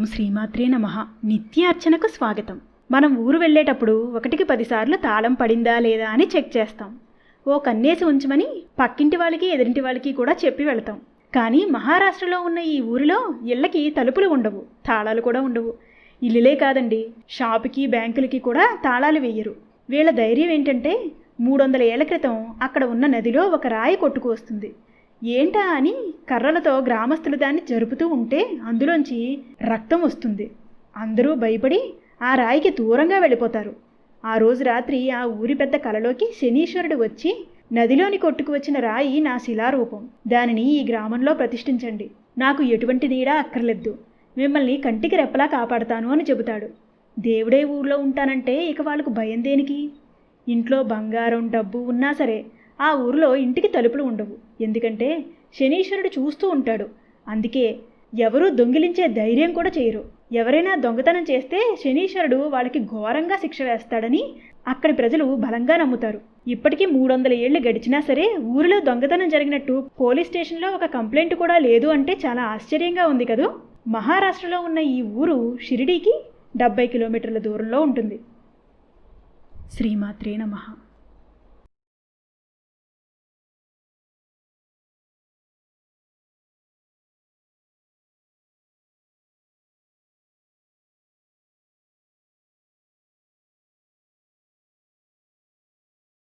ఓం శ్రీమాత్రే నమ. నిత్యార్చనకు స్వాగతం. మనం ఊరు వెళ్ళేటప్పుడు ఒకటికి పదిసార్లు తాళం పడిందా లేదా అని చెక్ చేస్తాం. ఓ కన్నేసి ఉంచమని పక్కింటి వాళ్ళకి ఎదురింటి వాళ్ళకి కూడా చెప్పి వెళతాం. కానీ మహారాష్ట్రలో ఉన్న ఈ ఊరిలో ఇళ్ళకి తలుపులు ఉండవు తాళాలు కూడా ఉండవు. ఇల్లులే కాదండి షాపుకి బ్యాంకులకి కూడా తాళాలు వేయరు. వీళ్ళ ధైర్యం ఏంటంటే మూడు వందల ఏళ్ళ క్రితం అక్కడ ఉన్న నదిలో ఒక రాయి కొట్టుకు వస్తుంది. ఏంటా అని కర్రలతో గ్రామస్తులు దాన్ని జరుపుతూ ఉంటే అందులోంచి రక్తం వస్తుంది. అందరూ భయపడి ఆ రాయికి దూరంగా వెళ్ళిపోతారు. ఆ రోజు రాత్రి ఆ ఊరి పెద్ద కలలోకి శనీశ్వరుడు వచ్చి నదిలోని కొట్టుకు వచ్చిన రాయి నా శిలారూపం. దానిని ఈ గ్రామంలో ప్రతిష్ఠించండి. నాకు ఎటువంటి నీడా అక్కర్లేదు. మిమ్మల్ని కంటికి రెప్పలా కాపాడతాను అని చెబుతాడు. దేవుడే ఊర్లో ఉంటానంటే ఇక వాళ్ళకు భయం దేనికి? ఇంట్లో బంగారం డబ్బు ఉన్నా సరే ఆ ఊరిలో ఇంటికి తలుపులు ఉండవు. ఎందుకంటే శనీశ్వరుడు చూస్తూ ఉంటాడు. అందుకే ఎవరూ దొంగిలించే ధైర్యం కూడా చేయరు. ఎవరైనా దొంగతనం చేస్తే శనీశ్వరుడు వాళ్ళకి ఘోరంగా శిక్ష వేస్తాడని అక్కడి ప్రజలు బలంగా నమ్ముతారు. ఇప్పటికీ మూడు వందల ఏళ్ళు గడిచినా సరే ఊరిలో దొంగతనం జరిగినట్టు పోలీస్ స్టేషన్లో ఒక కంప్లైంట్ కూడా లేదు అంటే చాలా ఆశ్చర్యంగా ఉంది కదూ? మహారాష్ట్రలో ఉన్న ఈ ఊరు షిరిడీకి డెబ్బై కిలోమీటర్ల దూరంలో ఉంటుంది. శ్రీమాత్రే నమః.